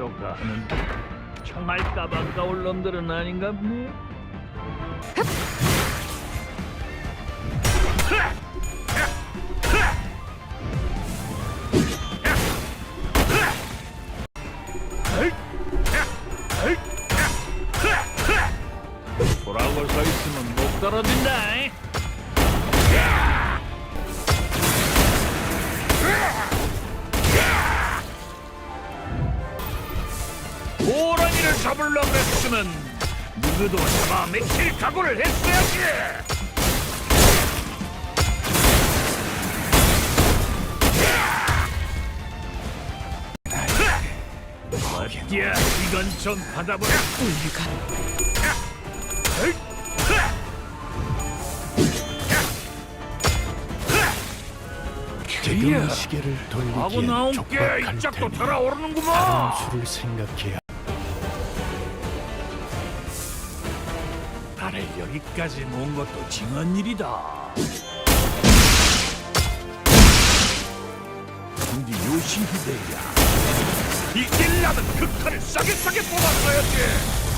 쇼가는 총알 까방가올 놈들은 아닌가 뭐? 돌아올 서 있으면 못 떨어진다. 잉? 호랑이를 잡으려고 했으면 누구도 잡아 맥힐 각오를 했어야지. 어디야? 이건 좀 받아보라. 지금 시계를 하고 돌리기엔 나온 게 촉박할 이 짝도 테니 달아오르는구만. 다른 수를 생각해야 나를 여기까지 모은 것도 징한 일이다. 근데 요시히데야 이길라면 그 칼을 싸게 싸게 뽑았어야지.